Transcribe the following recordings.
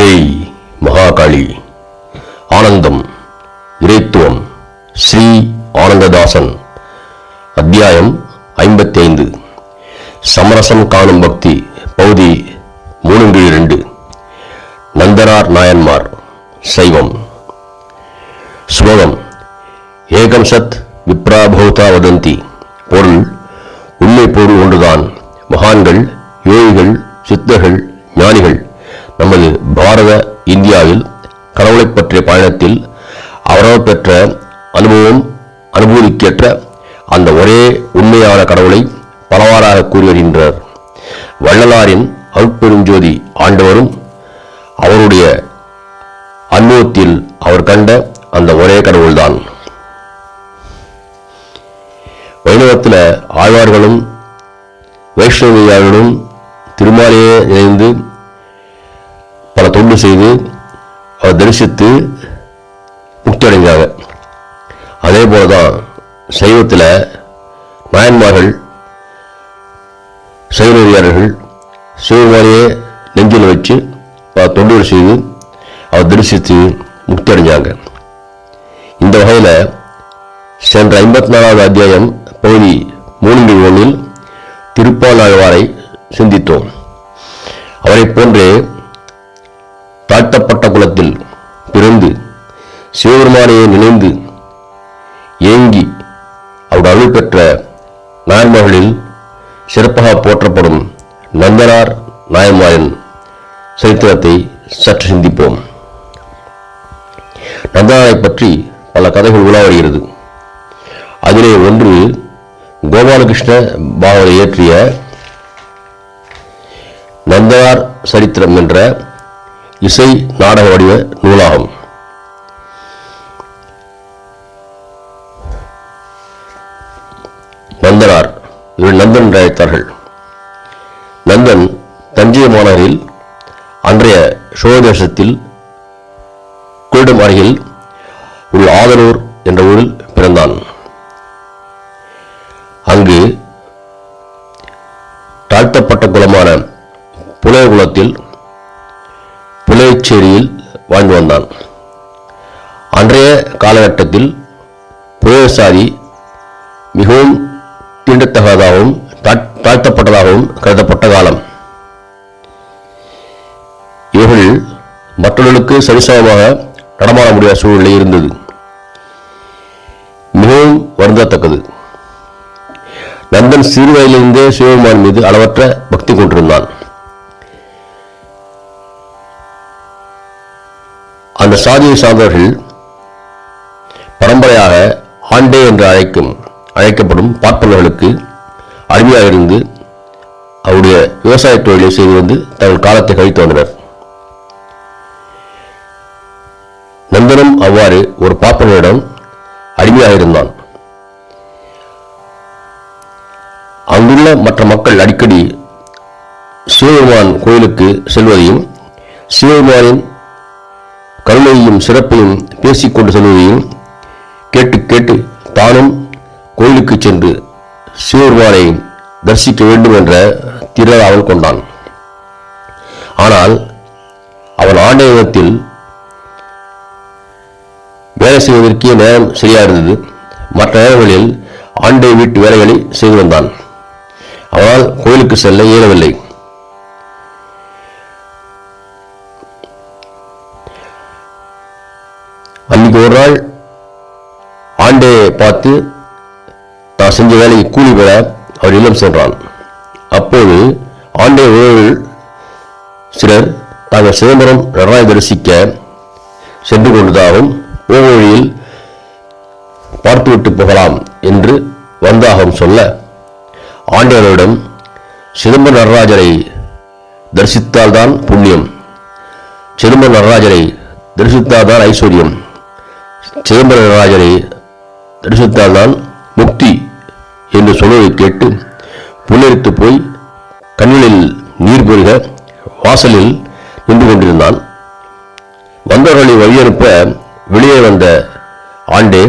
தேய் மகாகாளி. ஆனந்தம் இறைத்துவம் ஸ்ரீ ஆனந்ததாசன். அத்தியாயம் ஐம்பத்தி ஐந்து சமரசம் காணும் பக்தி பகுதி மூணு இரண்டு நந்தரார் நந்தனார் நாயன்மார் சைவம். ஸ்லோகம் ஏகம் சத் விப்ராபௌதா வதந்தி. பொருள் உண்மை பொருள் ஒன்றுதான். மகான்கள் யோகிகள் சித்தர்கள் ஞானிகள். நமது பாரத இந்தியாவில் கடவுளைப் பற்றிய பயணத்தில் அவரவர் பெற்ற அனுபவம் அனுபூதிக்கேற்ற அந்த ஒரே உண்மையான கடவுளை பலவாறாக கூறி வருகின்றார் வள்ளலாரின் அருட்பெருஞ்சோதி ஆண்டவரும் அவருடைய அனுபவத்தில் அவர் கண்ட அந்த ஒரே கடவுள்தான். வைணவத்தில் ஆழ்வார்களும் வைஷ்ணவியார்களும் திருமாலையே இணைந்து பல செய்து அவர் தரிசித்து முக்தி அடைஞ்சாங்க அதே போலதான் சைவத்தில் நாயன்மார்கள் சைவநெறியாளர்கள் சிவபெருமானையே நெஞ்சில் வச்சு பல செய்து அவர் தரிசித்து முக்தி அடைஞ்சாங்க இந்த வகையில் சென்ற ஐம்பத்தி நாலாவது அத்தியாயம் பகுதி மூன்று ஒன்றில் திருப்பாலாழ்வாரை சிந்தித்தோம். அவரை போன்றே தாழ்த்தப்பட்ட குலத்தில் பிறந்து சிவபெருமானையை நினைந்து ஏங்கி அவருடைய அருள் பெற்ற நாயன்மார்களில் சிறப்பாக போற்றப்படும் நந்தனார் நாயன்மாரின் சரித்திரத்தை சற்று சிந்திப்போம். நந்தனாரை பற்றி பல கதைகள் உலா வருகிறது. அதிலே ஒன்று கோபாலகிருஷ்ண பாவனை இயற்றிய நந்தனார் சரித்திரம் என்ற இசை நாடக வடிவ நூலாகும். நந்தனார் இவர் நந்தன் என்று அழைத்தார்கள். நந்தன் தஞ்சை மாநகரில் அன்றைய சோழதேசத்தில் குளிடம் அருகில் உள்ள ஆதனூர் என்ற ஊரில் பிறந்தான். அங்கு தாழ்த்தப்பட்ட குலமான புலைய குலத்தில் புலையச்சேரியில் வாழ்ந்து வந்தான். அன்றைய காலகட்டத்தில் புயசாரி மிகவும் தீண்டத்தகாததாகவும் தாழ்த்தப்பட்டதாகவும் கருதப்பட்ட காலம். இவர்கள் மற்றவர்களுக்கு சரிசமமாக நடமாட முடியாத சூழ்நிலை இருந்தது. மிகவும் வருந்தத்தக்கது. நந்தன் சிறு வயதிலிருந்தே சிவபெருமான் மீது அளவற்ற பக்தி கொண்டிருந்தான். அந்த சாதியை சார்ந்தவர்கள் பரம்பரையாக ஆண்டே என்று அழைக்கும் அழைக்கப்படும் பார்ப்பனர்களுக்கு அடிமையாக இருந்து அவருடைய விவசாய தொழிலை செய்து வந்து தங்கள் காலத்தை கழித்து வந்தனர். நந்தனும் அவ்வாறு ஒரு பார்ப்பனரிடம் அடிமையாக இருந்தான். அங்குள்ள மற்ற மக்கள் அடிக்கடி சிவபெருமான் கோயிலுக்கு செல்வதையும் சிவபெருமானின் கருணையையும் சிறப்பையும் பேசிக்கொண்டு செல்வதையும் கேட்டு கேட்டு தானும் கோயிலுக்கு சென்று சிவபெருமானை தரிசிக்க வேண்டும் என்ற திரள் அவன் கொண்டான். ஆனால் அவன் ஆண்டவனத்தில் வேலை செய்வதற்கே நேரம் சரியா இருந்தது. மற்ற நேரங்களில் ஆண்டை வீட்டு வேலைகளை செய்து வந்தான் அவனால் கோயிலுக்கு செல்ல இயலவில்லை. அன்னைக்கு ஒரு நாள் ஆண்டையை பார்த்து நான் செஞ்ச வேலைக்கு கூலி பெற அவர் இல்லம் சென்றான். அப்போது ஆண்டே உறவுகள் சிலர் தாங்கள் சிதம்பரம் நடராஜ தரிசிக்க சென்று கொண்டதாகவும் போக வழியில் பார்த்துவிட்டு போகலாம் என்று வந்தாகவும் சொல்ல ஆண்டவரிடம் சிதம்பர நடராஜரை தரிசித்தால்தான் புண்ணியம். சிதம்பர நடராஜரை தரிசித்தால்தான் ஐஸ்வர்யம். சிதம்பர நடராஜரை தரிசித்தால்தான் முக்தி என்று சொல்வதை கேட்டு புல்லரித்து போய் கண்களில் நீர் பெருக வாசலில் நின்று கொண்டிருந்தான். வந்தவர்களை வழியனுப்ப வெளியே வந்த ஆண்டே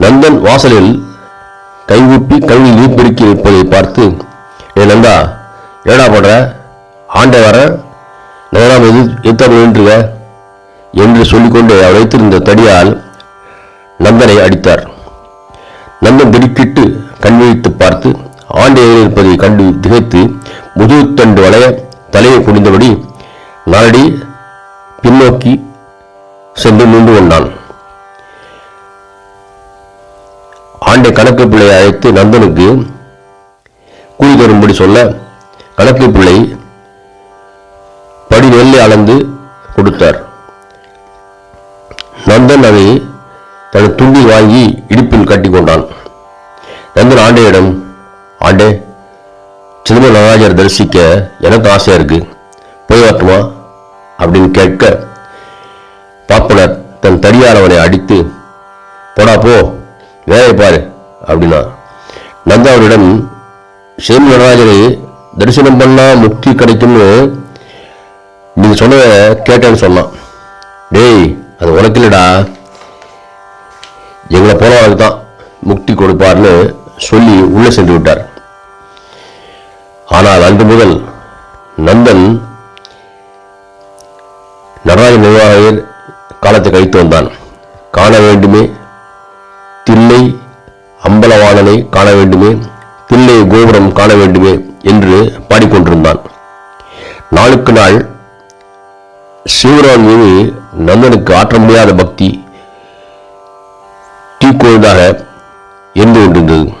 நந்தன் வாசலில் கைகூப்பி கண்ணில் நீர் பெருக்கி நிற்பதை பார்த்து ஏ நந்தா ஏடா படுற? ஆண்டை வர? நேரம் எது எத்தாமல் என்று சொல்லிக்கொண்டு அவர் வைத்திருந்த தடியால் நந்தனை அடித்தார். நந்தன் திடுக்கிட்டு கண்விழித்து பார்த்து ஆண்டையில் இருப்பதை கண்டு திகைத்து முதுகுத்தண்டு வளைய தலையை குனிந்தபடி நாடி பின்னோக்கி சென்று நின்று கொண்டான். ஆண்டை கணக்கு பிள்ளையை அழைத்து நந்தனுக்கு கூலி தரும்படி சொல்ல கணக்கு பிள்ளை படி நெல்லை அளந்து கொடுத்தார். நந்தன் அதை தனது துண்டி வாங்கி இடுப்பில் கட்டி கொண்டான். நந்தன் ஆண்டேயிடம் ஆண்டே சிதம்பர நடராஜர் தரிசிக்க எனக்கு ஆசையாக இருக்கு. போய் வரட்டுமா அப்படின்னு கேட்க பாப்பனர் தன் தடியானவனை அடித்து போடா போ வேலையை பாரு அப்படின்னா நந்தாவனிடம் அவரிடம் நடராஜரை தரிசனம் பண்ணால் முக்தி கிடைக்கும்னு நீங்கள் சொன்னதை கேட்டேன்னு சொன்னான். டேய் அது உனக்கு இல்லைடா எங்களை போனவனுக்கு தான் முக்தி கொடுப்பார்னு சொல்லி உள்ளே சென்று விட்டார். ஆனால் அன்று முதல் நந்தன் நடராஜ நிர்வாகர் காலத்தை கழித்து வந்தான். காண வேண்டுமே தில்லை அம்பலவாணனை காண வேண்டுமே தில்லை கோபுரம் காண வேண்டுமே என்று பாடிக்கொண்டிருந்தான். நாளுக்கு நாள் சிவராம் மீது நந்தனுக்கு ஆற்ற முடியாத பக்தி தீக்கோழ்தாக இருந்து கொண்டிருந்தது.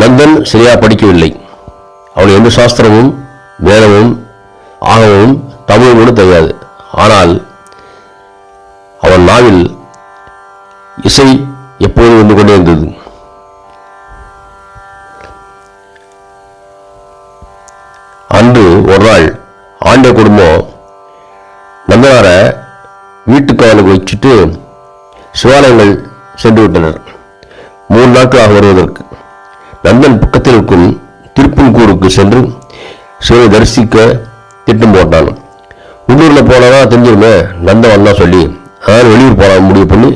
நந்தன் சரியா படிக்கவில்லை. அவன் எந்த சாஸ்திரமும் வேதமும் ஆகமும் தமிழும் கூட தெரியாது. ஆனால் அவன் நாவில் இசை எப்போதும் வந்து கொண்டே இருந்தது. அன்று ஒரு நாள் ஆண்ட குடும்பம் நந்தனார வீட்டுக்கு அவனுக்கு வச்சுட்டு சிவாலயங்கள் சென்று விட்டனர். மூணு நாட்களாக வருவதற்கு. நந்தன் பக்கத்தில் இருக்கும் திருப்பன்கூருக்கு சென்று சிவனை தரிசிக்க திட்டம் போட்டான். உள்ளூரில் போனதா தெரிஞ்சிருமே நந்தன் தான் சொல்லி அதாவது வெளியூர் போன முடிவு பண்ணி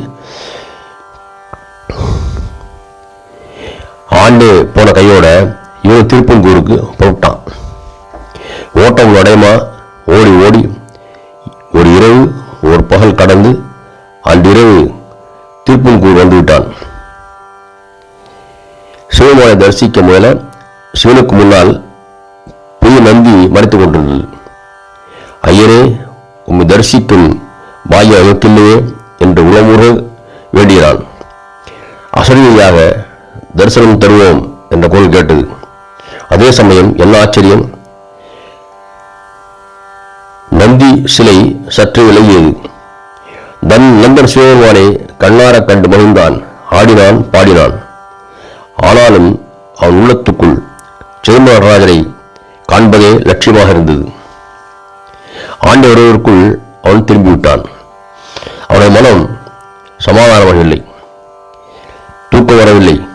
ஆண்டு போன கையோட இவன் திருப்பன்கூருக்கு போட்டான் ஓட்டம் நடைமா? ஓடி ஓடி. ஒரு இரவு ஒரு பகல் கடந்து அன்றிரவு திருப்பன்கூர் வந்துவிட்டான். சிவமானை தரிசிக்க முயல சிவனுக்கு முன்னால் பெரிய நந்தி மறைத்துக் கொண்டிருந்தது. ஐயரே உம்மை தரிசிக்கும் பாக்கியம் எனக்கில்லையே என்று உளமுற வேண்டினான் அசரியாக தரிசனம் தருவோம் என்ற குரல் கேட்டது. அதே சமயம் என்ன ஆச்சரியம்? சிலை சற்று விலகியது. தன் நண்பர் சிவபெருமானை கண்ணார கண்டு மகிழ்ந்தான். ஆடினான் பாடினான். ஆனாலும் அவன் உள்ளத்துக்குள் சிதம்பர நடராஜரை காண்பதே லட்சியமாக இருந்தது. ஆண்டு வருவதற்குள் அவன் திரும்பிவிட்டான். அவனது மனம் சமாதானமாகவில்லை தூக்கம் வரவில்லை.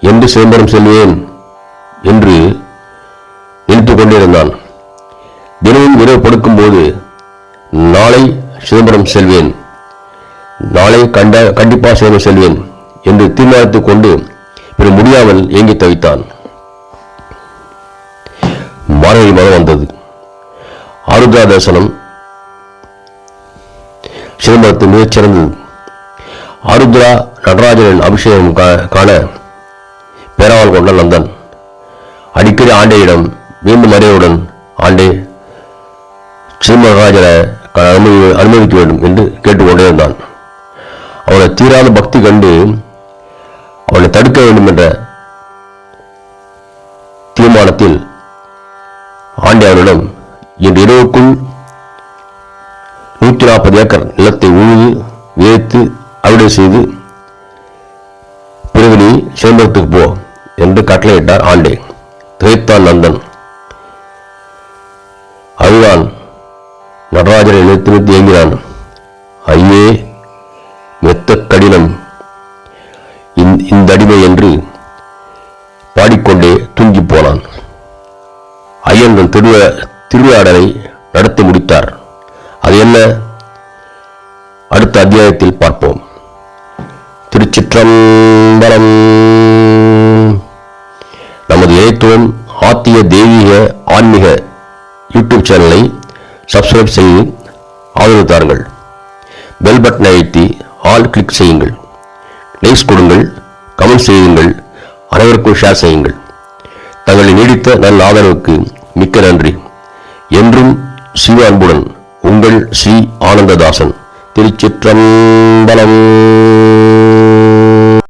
என்று சிதம்பரம் செல்வேன் என்று நினைத்துக் கொண்டிருந்தான். தினமும் இரவு படுக்கும்போது நாளை சிதம்பரம் செல்வேன். நாளை கண்ட கண்டிப்பா சிதம்பரம் செல்வேன் என்று தீர்மானித்துக் கொண்டு பிற முடியாமல் ஏங்கி தவித்தான். மார்கழி மதம் வந்தது. ஆருத்ரா தரிசனம். சிதம்பரத்தில் மிகச் சிறந்தது. ஆருத்ரா நடராஜனின் அபிஷேகம் கா- காண பேராவல் கொண்ட நந்தன். அடிக்கடி ஆண்டையிடம் மீண்டும் அறிவுடன் ஆண்டே சிதம்பரராஜனை அனுமதி அனுமதிக்க வேண்டும் என்று கேட்டுக்கொண்டே இருந்தான். அவனை தீராத பக்தி கண்டு அவனை தடுக்க வேண்டும் என்ற தீர்மானத்தில் ஆண்டே இன்று இரவுக்குள் நூற்றி நாற்பது ஏக்கர் நிலத்தை உழுது விதைத்து அறுவடை செய்து பிறகு நீ சிதம்பரத்துக்கு போ என்று கட்டளையிட்டார் ஆண்டே. திகைத்தான் நந்தன். அதுதான் நடராஜரை நிறுத்தி நிறுத்தி ஏங்கினான் ஐயே மெத்த கடினம். இந்த- அடிமை என்று பாடிக்கொண்டே தூங்கிப் போனான். ஐயன் தன் திருவிழாடலை நடத்தி முடித்தார். அது என்ன? அடுத்த அத்தியாயத்தில் பார்ப்போம். திருச்சிற்றம்பலம். நமது இணைத்துவம் ஆத்திய தெய்வீக ஆன்மீக யூடியூப் சேனலை சப்ஸ்கிரைப் செய்து ஆதரவு தாருங்கள். பெல் பட்டனை அழுத்தி ஆல் கிளிக் செய்யுங்கள். லைக்ஸ் கொடுங்கள் கமெண்ட் செய்யுங்கள் அனைவருக்கும் ஷேர் செய்யுங்கள். தங்களை நீடித்த நல்ல ஆதரவுக்கு மிக்க நன்றி. என்றும் சிவ அன்புடன் உங்கள் ஸ்ரீ ஆனந்ததாசன் திருச்சிற்றம்பலம்.